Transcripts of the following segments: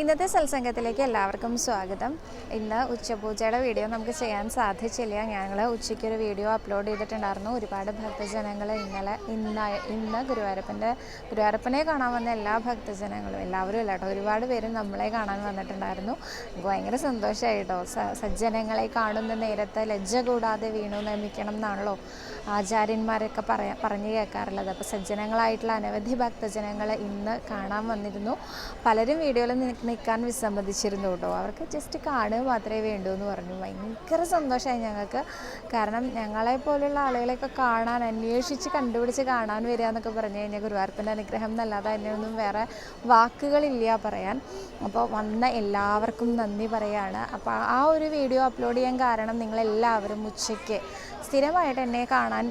ഇന്നത്തെ സത്സംഗത്തിലേക്ക് എല്ലാവർക്കും സ്വാഗതം. ഇന്ന് ഉച്ചപൂജയുടെ വീഡിയോ നമുക്ക് ചെയ്യാൻ സാധിച്ചില്ല. ഞങ്ങൾ ഉച്ചയ്ക്കൊരു വീഡിയോ അപ്ലോഡ് ചെയ്തിട്ടുണ്ടായിരുന്നു. ഒരുപാട് ഭക്തജനങ്ങൾ ഇന്നലെ ഇന്ന് ഇന്ന് ഗുരുവായൂരപ്പന്റെ ഗുരുവായൂരപ്പനെ കാണാൻ വന്ന എല്ലാ ഭക്തജനങ്ങളും എല്ലാവരും അല്ല കേട്ടോ. ഒരുപാട് പേര് നമ്മളെ കാണാൻ വന്നിട്ടുണ്ടായിരുന്നു. ഭയങ്കര സന്തോഷമായി കേട്ടോ സജ്ജനങ്ങളെ കാണുന്ന നേരത്തെ ലജ്ജ കൂടാതെ വീണു നമിക്കണം എന്നാണല്ലോ ആചാര്യന്മാരൊക്കെ പറയാ പറഞ്ഞു കേൾക്കാറുള്ളത്. അപ്പോൾ സജ്ജനങ്ങളായിട്ടുള്ള അനവധി ഭക്തജനങ്ങൾ ഇന്ന് കാണാൻ വന്നിരുന്നു. പലരും വീഡിയോയിൽ നിൽക്കാൻ വിസമ്മതിച്ചിരുന്നു കേട്ടോ. അവർക്ക് ജസ്റ്റ് കാണുക മാത്രമേ വേണ്ടൂ എന്ന് പറഞ്ഞു. ഭയങ്കര സന്തോഷമായി ഞങ്ങൾക്ക്. കാരണം ഞങ്ങളെ പോലുള്ള ആളുകളെയൊക്കെ കാണാൻ അന്വേഷിച്ച് കണ്ടുപിടിച്ച് കാണാൻ വരിക എന്നൊക്കെ പറഞ്ഞു കഴിഞ്ഞാൽ ഗുരുവായൂരപ്പന്റെ അനുഗ്രഹം എന്നല്ലാതെ അതിനൊന്നും വേറെ വാക്കുകളില്ല പറയാൻ. അപ്പോൾ വന്ന എല്ലാവർക്കും നന്ദി പറയാണ്. അപ്പോൾ ആ ഒരു വീഡിയോ അപ്ലോഡ് ചെയ്യാൻ കാരണം നിങ്ങളെല്ലാവരും ഉച്ചയ്ക്ക് സ്ഥിരമായിട്ട് എന്നെ കാണാൻ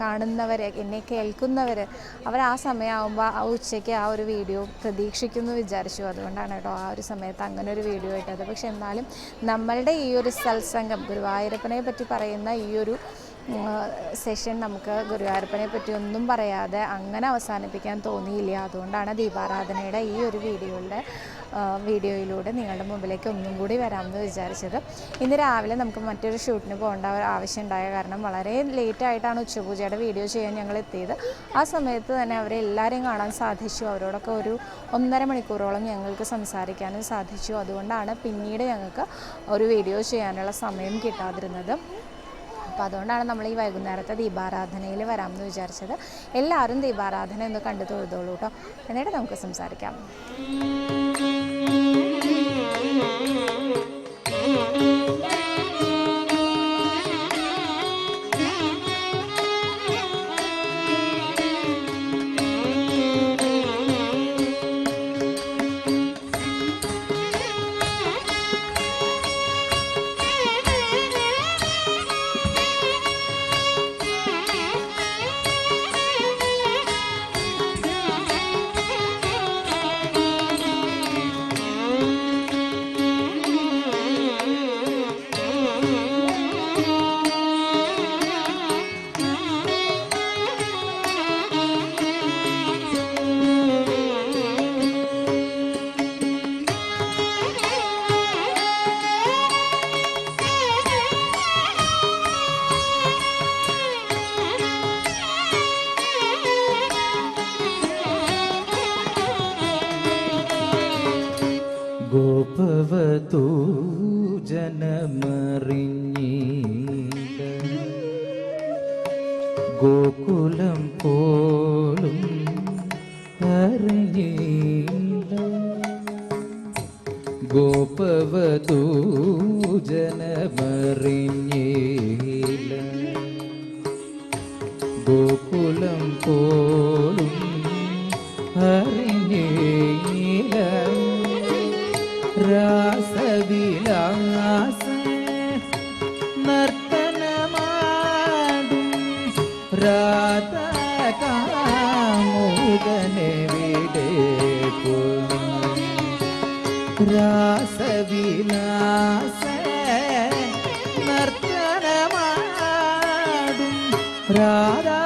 കാണുന്നവർ എന്നെ കേൾക്കുന്നവർ അവർ ആ സമയമാകുമ്പോൾ ആ ഉച്ചയ്ക്ക് ആ ഒരു വീഡിയോ പ്രതീക്ഷിക്കുന്നു വിചാരിച്ചു. അതുകൊണ്ടാണ് കേട്ടോ ആ ഒരു സമയത്ത് അങ്ങനെ ഒരു വീഡിയോ ഇട്ടത്. പക്ഷെ എന്നാലും നമ്മളുടെ ഈ ഒരു സത്സംഗം ഗുരുവായൂരപ്പനെ പറ്റി പറയുന്ന ഈ ഒരു സെഷൻ നമുക്ക് ഗുരുവായൂരപ്പനെ പറ്റി ഒന്നും പറയാതെ അങ്ങനെ അവസാനിപ്പിക്കാൻ തോന്നിയില്ല. അതുകൊണ്ടാണ് ദീപാരാധനയുടെ ഈ ഒരു വീഡിയോയുടെ വീഡിയോയിലൂടെ നിങ്ങളുടെ മുമ്പിലേക്ക് ഒന്നും കൂടി വരാമെന്ന് വിചാരിച്ചത്. ഇന്ന് രാവിലെ നമുക്ക് മറ്റൊരു ഷൂട്ടിന് പോകേണ്ട ആവശ്യം ഉണ്ടായ കാരണം വളരെ ലേറ്റായിട്ടാണ് ഉച്ചപൂജയുടെ വീഡിയോ ചെയ്യാൻ ഞങ്ങൾ എത്തിയത്. ആ സമയത്ത് തന്നെ അവരെ എല്ലാവരെയും കാണാൻ സാധിച്ചു. അവരോടൊക്കെ ഒരു ഒന്നര മണിക്കൂറോളം ഞങ്ങൾക്ക് സംസാരിക്കാനും സാധിച്ചു. അതുകൊണ്ടാണ് പിന്നീട് ഞങ്ങൾക്ക് ഒരു വീഡിയോ ചെയ്യാനുള്ള സമയം കിട്ടാതിരുന്നത്. അപ്പോൾ അതുകൊണ്ടാണ് നമ്മൾ ഈ വൈകുന്നേരത്തെ ദീപാരാധനയിൽ വരാമെന്ന് വിചാരിച്ചത്. എല്ലാവരും ദീപാരാധന ഒന്ന് കണ്ടു തൊഴുതോളൂ കേട്ടോ. എന്നിട്ട് നമുക്ക് സംസാരിക്കാം. dana விலாச நர்த்தனமாடும் ராதா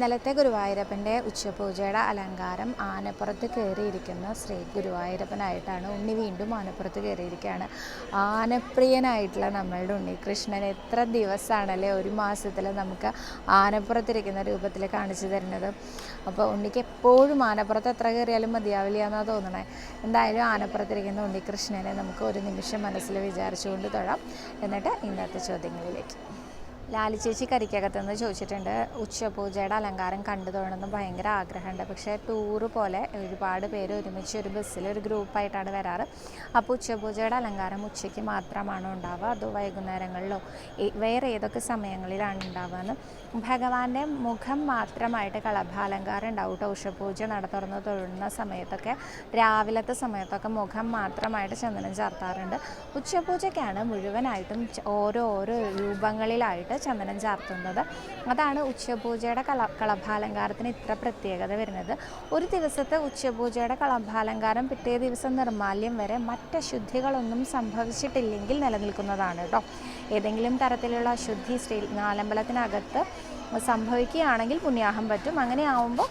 ഇന്നലത്തെ ഗുരുവായൂരപ്പന്റെ ഉച്ചപൂജയുടെ അലങ്കാരം ആനപ്പുറത്ത് കയറിയിരിക്കുന്ന ശ്രീ ഗുരുവായൂരപ്പനായിട്ടാണ് ഉണ്ണി വീണ്ടും ആനപ്പുറത്ത് കയറിയിരിക്കുകയാണ്. ആനപ്രിയനായിട്ടുള്ള നമ്മളുടെ ഉണ്ണി കൃഷ്ണൻ എത്ര ദിവസമാണല്ലേ ഒരു മാസത്തിൽ നമുക്ക് ആനപ്പുറത്തിരിക്കുന്ന രൂപത്തിൽ കാണിച്ചു തരുന്നത്. അപ്പോൾ ഉണ്ണിക്ക് എപ്പോഴും ആനപ്പുറത്ത് എത്ര കയറിയാലും മതിയാവില്ല എന്നാണ് തോന്നണേ. എന്തായാലും ആനപ്പുറത്തിരിക്കുന്ന ഉണ്ണി കൃഷ്ണനെ നമുക്ക് ഒരു നിമിഷം മനസ്സിൽ വിചാരിച്ചുകൊണ്ട് തൊഴാം. എന്നിട്ട് ഇന്നത്തെ ചോദ്യങ്ങളിലേക്ക്. ലാലി ചേച്ചി കരിക്കകത്തുനിന്ന് ചോദിച്ചിട്ടുണ്ട് ഉച്ചപൂജയുടെ അലങ്കാരം കണ്ടു തൊഴണമെന്ന് ഭയങ്കര ആഗ്രഹമുണ്ട്. പക്ഷേ ടൂറ് പോലെ ഒരുപാട് പേര് ഒരുമിച്ച് ഒരു ബസ്സിൽ ഒരു ഗ്രൂപ്പായിട്ടാണ് വരാറ്. അപ്പോൾ ഉച്ചപൂജയുടെ അലങ്കാരം ഉച്ചയ്ക്ക് മാത്രമാണോ ഉണ്ടാവുക? അതോ വൈകുന്നേരങ്ങളിലോ? വേറെ ഏതൊക്കെ സമയങ്ങളിലാണ് ഉണ്ടാവുക എന്ന്? ഭഗവാന്റെ മുഖം മാത്രമായിട്ട് കളഭാലങ്കാരം ഉണ്ടാവും കേട്ടോ ഉഷപൂജ നട തുറന്ന് തൊഴുന്ന സമയത്തൊക്കെ രാവിലത്തെ സമയത്തൊക്കെ മുഖം മാത്രമായിട്ട് ചന്ദനം ചാർത്താറുണ്ട്. ഉച്ചപൂജയ്ക്കാണ് മുഴുവനായിട്ടും ഓരോ ഓരോ രൂപങ്ങളിലായിട്ട് ചന്ദനം ചാർത്തുന്നത്. അതാണ് ഉച്ചപൂജയുടെ കള കളഭാലങ്കാരത്തിന് ഇത്ര പ്രത്യേകത വരുന്നത്. ഒരു ദിവസത്തെ ഉച്ചപൂജയുടെ കളഭാലങ്കാരം പിറ്റേ ദിവസം നിർമാല്യം വരെ മറ്റ് ശുദ്ധികളൊന്നും സംഭവിച്ചിട്ടില്ലെങ്കിൽ നിലനിൽക്കുന്നതാണ് കേട്ടോ ഏതെങ്കിലും തരത്തിലുള്ള അശുദ്ധി ശ്രീ നാലമ്പലത്തിനകത്ത് സംഭവിക്കുകയാണെങ്കിൽ പുണ്യാഹം പറ്റും. അങ്ങനെ ആവുമ്പോൾ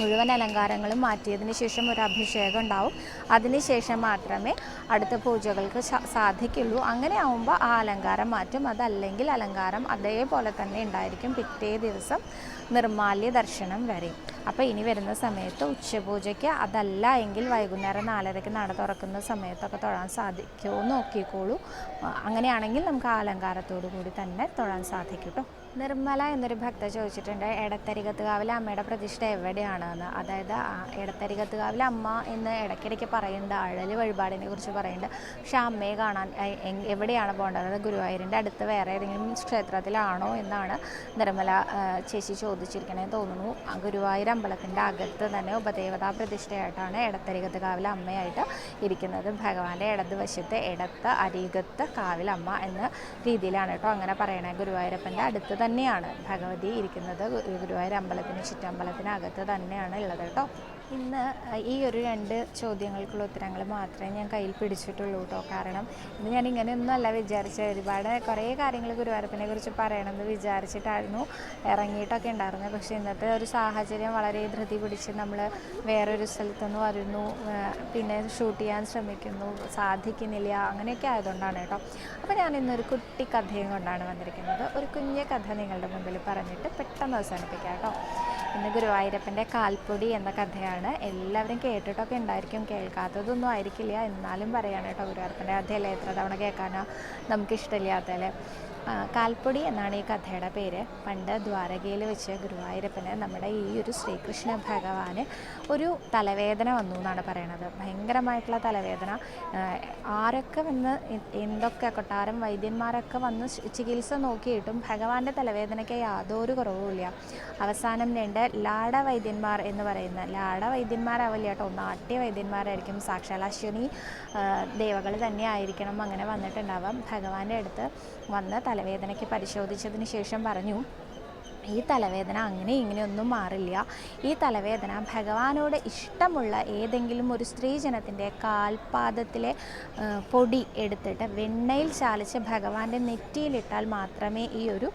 മുഴുവൻ അലങ്കാരങ്ങളും മാറ്റിയതിന് ശേഷം ഒരു അഭിഷേകം ഉണ്ടാവും. അതിനുശേഷം മാത്രമേ അടുത്ത പൂജകൾക്ക് സാധിക്കുള്ളൂ. അങ്ങനെ ആവുമ്പോൾ ആ അലങ്കാരം മാറ്റും. അതല്ലെങ്കിൽ അലങ്കാരം അതേപോലെ തന്നെ ഉണ്ടായിരിക്കും. പിറ്റേ ദിവസം നിർമാല്യ ദർശനം വരെ. അപ്പോൾ ഇനി വരുന്ന സമയത്ത് ഉച്ചപൂജയ്ക്ക് അതല്ല എങ്കിൽ വൈകുന്നേരം നാലരയ്ക്ക് നട തുറക്കുന്ന സമയത്തൊക്കെ തൊഴാൻ സാധിക്കുമോ നോക്കിക്കോളൂ. അങ്ങനെയാണെങ്കിൽ നമുക്ക് ആ അലങ്കാരത്തോടു കൂടി തന്നെ തൊഴാൻ സാധിക്കും കേട്ടോ നിർമ്മല എന്നൊരു ഭക്ത ചോദിച്ചിട്ടുണ്ട് എടത്തരികത്തുകാവിലെ അമ്മയുടെ പ്രതിഷ്ഠ എവിടെയാണെന്ന്? അതായത് എടത്തരികത്തുകാവിലെ അമ്മ എന്ന് ഇടയ്ക്കിടയ്ക്ക് പറയുന്നുണ്ട് അഴൽ വഴിപാടിനെ കുറിച്ച് പറയുന്നുണ്ട്. പക്ഷെ അമ്മയെ കാണാൻ എവിടെയാണ് പോകേണ്ടത്? അതായത് ഗുരുവായൂരിന്റെ അടുത്ത് വേറെ ഏതെങ്കിലും ക്ഷേത്രത്തിലാണോ എന്നാണ് നിർമ്മല ചേച്ചി ചോദിച്ചിരിക്കണേ തോന്നുന്നു. ഗുരുവായൂർ അമ്പലത്തിന്റെ അകത്ത് തന്നെ ഉപദേവതാ പ്രതിഷ്ഠയായിട്ടാണ് എടത്തരികത്ത് കാവിലെ അമ്മയായിട്ട് ഇരിക്കുന്നത്. ഭഗവാന്റെ ഇടതുവശത്ത് ഇടത്ത് അരികത്ത് കാവിലമ്മ എന്ന രീതിയിലാണ് കേട്ടോ അങ്ങനെ പറയണേ ഗുരുവായൂരപ്പന്റെ അടുത്ത് തന്നെയാണ് ഭഗവതി ഇരിക്കുന്നത്. ഗുരുവായൂർ അമ്പലത്തിന് ചുറ്റമ്പലത്തിനകത്ത് തന്നെയാണ് ഉള്ളത് കേട്ടോ. ഇന്ന് ഈ ഒരു രണ്ട് ചോദ്യങ്ങൾക്കുള്ള ഉത്തരങ്ങൾ മാത്രമേ ഞാൻ കയ്യിൽ പിടിച്ചിട്ടുള്ളൂ കേട്ടോ കാരണം ഇന്ന് ഞാൻ ഇങ്ങനെയൊന്നും അല്ല വിചാരിച്ചത്. ഒരുപാട് കുറേ കാര്യങ്ങൾ ഗുരുവായൂരപ്പനെ കുറിച്ച് പറയണമെന്ന് വിചാരിച്ചിട്ടായിരുന്നു ഇറങ്ങിയിട്ടൊക്കെ ഉണ്ടായിരുന്നത്. പക്ഷേ ഇന്നത്തെ ഒരു സാഹചര്യം വളരെ ധൃതി പിടിച്ച് നമ്മൾ വേറൊരു സ്ഥലത്തുനിന്ന് വരുന്നു പിന്നെ ഷൂട്ട് ചെയ്യാൻ ശ്രമിക്കുന്നു സാധിക്കുന്നില്ല അങ്ങനെയൊക്കെ ആയതുകൊണ്ടാണ് കേട്ടോ അപ്പോൾ ഞാൻ ഇന്നൊരു കുട്ടി കഥയും കൊണ്ടാണ് വന്നിരിക്കുന്നത്. ഒരു കുഞ്ഞു കഥ നിങ്ങളുടെ മുമ്പിൽ പറഞ്ഞിട്ട് പെട്ടെന്ന് അവസാനിപ്പിക്കാം കേട്ടോ ഇന്ന് ഗുരുവായൂരപ്പന്റെ കാൽപ്പൊടി എന്ന കഥയാണ്. എല്ലാവരും കേട്ടിട്ടൊക്കെ ഉണ്ടായിരിക്കും. കേൾക്കാത്തതൊന്നും ആയിരിക്കില്ല. എന്നാലും പറയാണ് കേട്ടോ ഗുരുവായൂരപ്പന്റെ കഥയല്ലേ എത്ര തവണ കേൾക്കാനോ? നമുക്കിഷ്ടമില്ലാത്തല്ലേ കാൽപ്പൊടി എന്നാണ് ഈ കഥയുടെ പേര്. പണ്ട് ദ്വാരകയിൽ വെച്ച് ഗുരുവായൂരപ്പന് നമ്മുടെ ഈ ഒരു ശ്രീകൃഷ്ണ ഭഗവാന് ഒരു തലവേദന വന്നു എന്നാണ് പറയണത്. ഭയങ്കരമായിട്ടുള്ള തലവേദന. ആരൊക്കെ വന്ന് എന്തൊക്കെ കൊട്ടാരം വൈദ്യന്മാരൊക്കെ വന്ന് ചികിത്സ നോക്കിയിട്ടും ഭഗവാന്റെ തലവേദനയ്ക്ക് യാതൊരു കുറവുമില്ല അവസാനം രണ്ട് ലാട വൈദ്യന്മാർ എന്ന് പറയുന്ന ലാട വൈദ്യന്മാരാവില്ല കേട്ടോ. നാട്യ വൈദ്യന്മാരായിരിക്കും. സാക്ഷാൽ അശ്വനി ദേവകൾ തന്നെ ആയിരിക്കണം. അങ്ങനെ വന്നിട്ടുണ്ടാവാം. ഭഗവാന്റെ അടുത്ത് വന്ന് തലവേദനയ്ക്ക് പരിശോധിച്ചതിന് ശേഷം പറഞ്ഞു. ഈ തലവേദന അങ്ങനെ ഇങ്ങനെയൊന്നും മാറില്ല. ഈ തലവേദന ഭഗവാനോട് ഇഷ്ടമുള്ള ഏതെങ്കിലും ഒരു സ്ത്രീജനത്തിന്റെ കാൽപാദത്തിലെ പൊടി എടുത്തിട്ട് വെണ്ണയിൽ ചാലിച്ച് ഭഗവാന്റെ നെറ്റിയിലിട്ടാൽ മാത്രമേ ഈ ഒരു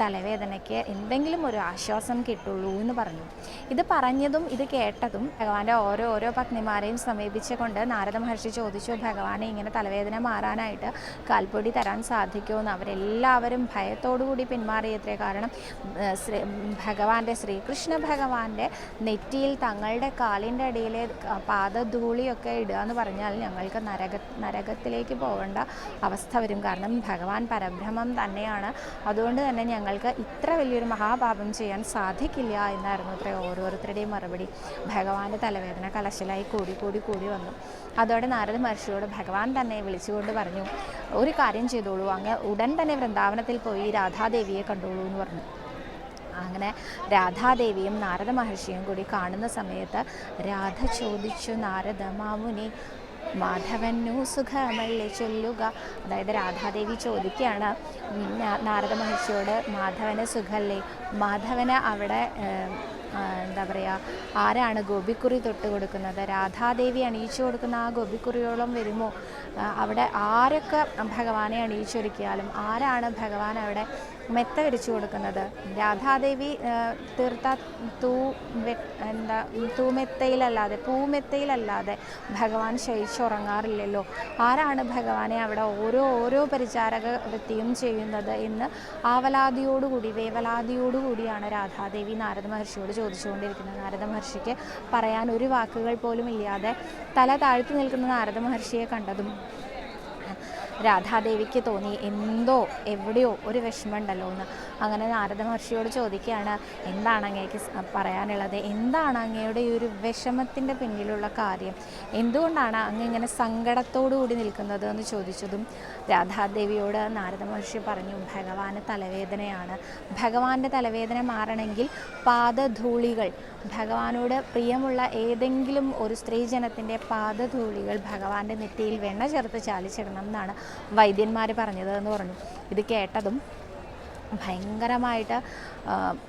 തലവേദനയ്ക്ക് എന്തെങ്കിലും ഒരു ആശ്വാസം കിട്ടുള്ളൂ എന്ന് പറഞ്ഞു. ഇത് പറഞ്ഞതും ഇത് കേട്ടതും ഭഗവാന്റെ ഓരോ ഓരോ പത്നിമാരെയും സമീപിച്ചുകൊണ്ട് നാരദ മഹർഷി ചോദിച്ചു ഭഗവാനെ ഇങ്ങനെ തലവേദന മാറാനായിട്ട് കാൽപ്പൊടി തരാൻ സാധിക്കുമെന്ന് അവരെല്ലാവരും ഭയത്തോടു കൂടി പിന്മാറിയത്രേ. കാരണം ശ്രീ ഭഗവാന്റെ ശ്രീകൃഷ്ണ ഭഗവാന്റെ നെറ്റിയിൽ തങ്ങളുടെ കാലിന്റെ അടിയിലെ പാദധൂളിയൊക്കെ ഇടുക എന്ന് പറഞ്ഞാൽ ഞങ്ങൾക്ക് നരക നരകത്തിലേക്ക് പോകേണ്ട അവസ്ഥ വരും. കാരണം ഭഗവാൻ പരബ്രഹ്മം തന്നെയാണ്. അതുകൊണ്ട് തന്നെ ഞങ്ങൾക്ക് ഇത്ര വലിയൊരു മഹാപാപം ചെയ്യാൻ സാധിക്കില്ല എന്നായിരുന്നു അത്ര ഓരോരുത്തരുടെയും മറുപടി. ഭഗവാന്റെ തലവേദന കലശലായി കൂടി കൂടി കൂടി വന്നു. അതോടെ നാരദ മഹർഷിയോട് ഭഗവാൻ തന്നെ വിളിച്ചുകൊണ്ട് പറഞ്ഞു ഒരു കാര്യം ചെയ്തോളൂ. അങ്ങ് ഉടൻ തന്നെ വൃന്ദാവനത്തിൽ പോയി രാധാദേവിയെ കണ്ടോളൂ എന്ന് പറഞ്ഞു. അങ്ങനെ രാധാദേവിയും നാരദ മഹർഷിയും കൂടി കാണുന്ന സമയത്ത് രാധ ചോദിച്ചു നാരദ മാമുനി മാധവനു സുഖമല്ലേ ചൊല്ലുക? അതായത് രാധാദേവി ചോദിക്കുകയാണ് നാരദ മഹർഷിയോട് മാധവന് സുഖമല്ലേ മാധവന് അവിടെ എന്താ പറയുക ആരാണ് ഗോപിക്കുറി തൊട്ട് കൊടുക്കുന്നത്? രാധാദേവി അണിയിച്ചു കൊടുക്കുന്ന ആ ഗോപിക്കുറിയോളം വരുമോ? അവിടെ ആരൊക്കെ ഭഗവാനെ അണിയിച്ചൊരുക്കിയാലും ആരാണ് ഭഗവാൻ അവിടെ മെത്ത വിരിച്ചു കൊടുക്കുന്നത് രാധാദേവി തീർത്ത തൂ എന്താ തൂമെത്തയിലല്ലാതെ പൂമെത്തയിലല്ലാതെ ഭഗവാൻ ശയിച്ചുറങ്ങാറില്ലല്ലോ. ആരാണ് ഭഗവാനെ അവിടെ ഓരോ ഓരോ പരിചാരക വൃത്തിയും ചെയ്യുന്നത് എന്ന് ആവലാതിയോടുകൂടി വേവലാതിയോടുകൂടിയാണ് രാധാദേവി നാരദ മഹർഷിയോട് ചോദിച്ചുകൊണ്ടിരിക്കുന്നത്. നാരദ മഹർഷിക്ക് പറയാൻ ഒരു വാക്കുകൾ പോലും ഇല്ലാതെ തല താഴ്ത്തി നിൽക്കുന്ന നാരദ മഹർഷിയെ കണ്ടതും രാധാദേവിക്ക് തോന്നി എന്തോ എവിടെയോ ഒരു വിഷമമുണ്ടല്ലോ എന്ന്. അങ്ങനെ നാരദ മഹർഷിയോട് ചോദിക്കുകയാണ് എന്താണ് അങ്ങേക്ക് പറയാനുള്ളത്? എന്താണ് അങ്ങയുടെ ഈ ഒരു വിഷമത്തിന്റെ പിന്നിലുള്ള കാര്യം? എന്തുകൊണ്ടാണ് അങ്ങ് ഇങ്ങനെ കൂടി നിൽക്കുന്നത്? എന്ന് ചോദിച്ചതും രാധാദേവിയോട് നാരദ മഹർഷി പറഞ്ഞു ഭഗവാന് തലവേദനയാണ്. ഭഗവാന്റെ തലവേദന മാറണമെങ്കിൽ പാദധൂളികൾ ഭഗവാനോട് പ്രിയമുള്ള ഏതെങ്കിലും ഒരു സ്ത്രീജനത്തിന്റെ പാദധൂളികൾ ഭഗവാന്റെ നെറ്റിയിൽ വെണ്ണ ചേർത്ത് ചാലിച്ചിടണം എന്നാണ് വൈദ്യന്മാർ പറഞ്ഞത് എന്ന് പറഞ്ഞു. ഇത് കേട്ടതും ഭയങ്കരമായിട്ട്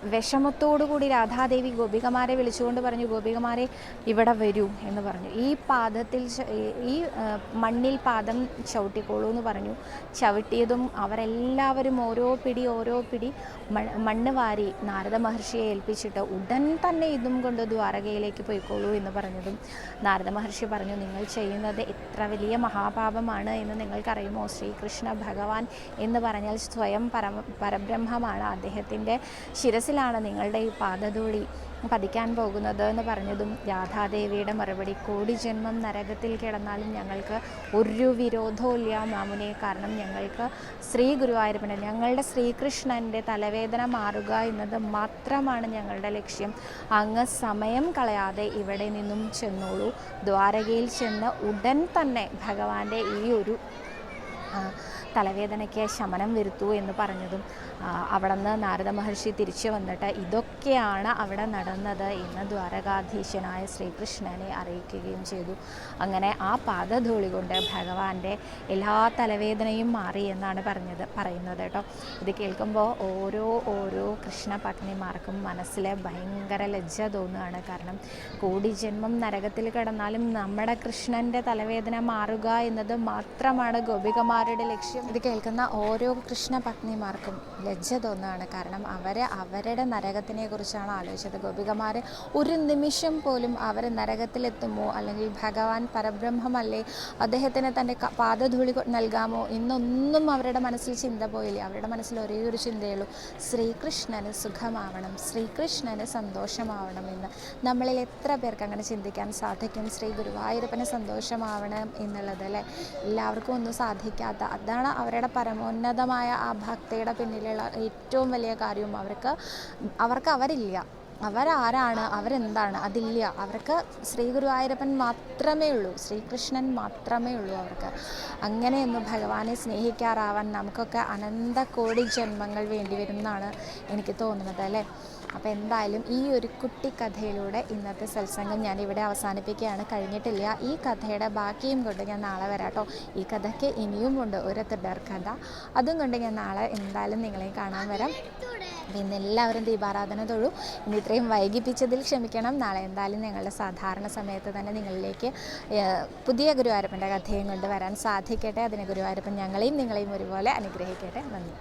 വിഷമത്തോടുകൂടി രാധാദേവി ഗോപികമാരെ വിളിച്ചുകൊണ്ട് പറഞ്ഞു ഗോപികമാരെ ഇവിടെ വരൂ എന്ന് പറഞ്ഞു. ഈ പാദത്തിൽ ഈ- മണ്ണിൽ പാദം ചവിട്ടിക്കോളൂ എന്ന് പറഞ്ഞു. ചവിട്ടിയതും അവരെല്ലാവരും ഓരോ പിടി ഓരോ പിടി മണ്ണ് വാരി നാരദ മഹർഷിയെ ഏൽപ്പിച്ചിട്ട് ഉടൻ തന്നെ ഇതും കൊണ്ട് ദ്വാരകയിലേക്ക് പോയിക്കോളൂ എന്ന് പറഞ്ഞതും നാരദ മഹർഷി പറഞ്ഞു നിങ്ങൾ ചെയ്യുന്നത് എത്ര വലിയ മഹാപാപമാണ് എന്ന് നിങ്ങൾക്കറിയുമോ? ശ്രീകൃഷ്ണ ഭഗവാൻ എന്ന് പറഞ്ഞാൽ സ്വയം പരമ പരബ്രഹ്മമാണ് അദ്ദേഹത്തിന്റെ ശിരസിലാണ് നിങ്ങളുടെ ഈ പാദധൂളി പതിക്കാൻ പോകുന്നത് എന്ന് പറഞ്ഞതും രാധാദേവിയുടെ മറുപടി. കോടി ജന്മം നരകത്തിൽ കിടന്നാലും ഞങ്ങൾക്ക് ഒരു വിരോധവും ഇല്ല മാമുനെ കാരണം ഞങ്ങൾക്ക് ശ്രീ ഗുരുവായൂരപ്പനെ ഞങ്ങളുടെ ശ്രീകൃഷ്ണന്റെ തലവേദന മാറുക എന്നത് മാത്രമാണ് ഞങ്ങളുടെ ലക്ഷ്യം. അങ്ങ് സമയം കളയാതെ ഇവിടെ നിന്നും ചെന്നോളൂ. ദ്വാരകയിൽ ചെന്ന് ഉടൻ തന്നെ ഭഗവാന്റെ ഈ ഒരു തലവേദനയ്ക്ക് ശമനം വരുത്തൂ എന്ന് പറഞ്ഞതും അവിടെ നിന്ന് നാരദ മഹർഷി തിരിച്ചു വന്നിട്ട് ഇതൊക്കെയാണ് അവിടെ നടന്നത് എന്ന് ദ്വാരകാധീശനായ ശ്രീകൃഷ്ണനെ അറിയിക്കുകയും ചെയ്തു. അങ്ങനെ ആ പാദധൂളി കൊണ്ട് ഭഗവാന്റെ എല്ലാ തലവേദനയും മാറി എന്നാണ് പറഞ്ഞത് പറയുന്നത് കേട്ടോ. ഇത് കേൾക്കുമ്പോൾ ഓരോ ഓരോ കൃഷ്ണ പത്നിമാർക്കും മനസ്സിലെ ഭയങ്കര ലജ്ജ തോന്നുകയാണ്. കാരണം കോടി ജന്മം നരകത്തിൽ കിടന്നാലും നമ്മുടെ കൃഷ്ണന്റെ തലവേദന മാറുക എന്നത് മാത്രമാണ് ഗോപികമാരുടെ ലക്ഷ്യം. ഇത് കേൾക്കുന്ന ഓരോ കൃഷ്ണ പത്നിമാർക്കും ലജ്ജ തോന്നുകയാണ്. കാരണം അവരെ അവരുടെ നരകത്തിനെ കുറിച്ചാണ് ആലോചിച്ചത്. ഗോപികമാർ ഒരു നിമിഷം പോലും അവർ നരകത്തിലെത്തുമോ? അല്ലെങ്കിൽ ഭഗവാൻ പരബ്രഹ്മമല്ലേ? അദ്ദേഹത്തിന് തന്റെ പാദധൂളി നൽകാമോ? എന്നൊന്നും അവരുടെ മനസ്സിൽ ചിന്ത പോയില്ല. അവരുടെ മനസ്സിൽ ഒരേ ഒരു ചിന്തയുള്ളൂ. ശ്രീകൃഷ്ണന് സുഖമാവണം. ശ്രീകൃഷ്ണന് സന്തോഷമാവണം എന്ന്. നമ്മളിൽ എത്ര പേർക്ക് അങ്ങനെ ചിന്തിക്കാൻ സാധിക്കും? ശ്രീ ഗുരുവായൂരപ്പന് സന്തോഷമാവണം എന്നുള്ളത് അല്ലേ? എല്ലാവർക്കും ഒന്നും സാധിക്കാത്ത അതാണ് അവരുടെ പരമോന്നതമായ ആ ഭക്തിയുടെ പിന്നിലുള്ള ഏറ്റവും വലിയ കാര്യവും. അവർക്ക് അവർക്ക് അവരില്ല. അവരാരാണ്? അവരെന്താണ്? അതില്ല. അവർക്ക് ശ്രീ ഗുരുവായൂരപ്പൻ മാത്രമേ ഉള്ളൂ. ശ്രീകൃഷ്ണൻ മാത്രമേ ഉള്ളൂ അവർക്ക്. അങ്ങനെയൊന്നും ഭഗവാനെ സ്നേഹിക്കാറാവാൻ നമുക്കൊക്കെ അനന്ത കോടി ജന്മങ്ങൾ വേണ്ടി വരുന്നതാണ് എനിക്ക് തോന്നുന്നത് അല്ലേ? അപ്പോൾ എന്തായാലും ഈ ഒരു കുട്ടി കഥയിലൂടെ ഇന്നത്തെ സത്സംഗം ഞാൻ ഇവിടെ അവസാനിപ്പിക്കുകയാണ്. കഴിഞ്ഞിട്ടില്ല. ഈ കഥയുടെ ബാക്കിയും കൊണ്ട് ഞാൻ നാളെ വരാം കേട്ടോ ഈ കഥയ്ക്ക് ഇനിയും ഉണ്ട് ഒരു കഥ. അതും കൊണ്ട് ഞാൻ നാളെ എന്തായാലും നിങ്ങളെ കാണാൻ വരാം. ഇന്ന് എല്ലാവരും ദീപാരാധന തൊഴു. ഇന്ന് ഇത്രയും വൈകിപ്പിച്ചതിൽ ക്ഷമിക്കണം. നാളെ എന്തായാലും ഞങ്ങളുടെ സാധാരണ സമയത്ത് തന്നെ നിങ്ങളിലേക്ക് പുതിയ ഗുരുവായൂരപ്പന്റെ കഥയും കൊണ്ട് വരാൻ സാധിക്കട്ടെ. അതിന് ഗുരുവായൂരപ്പൻ ഞങ്ങളെയും നിങ്ങളെയും ഒരുപോലെ അനുഗ്രഹിക്കട്ടെ. നന്ദി.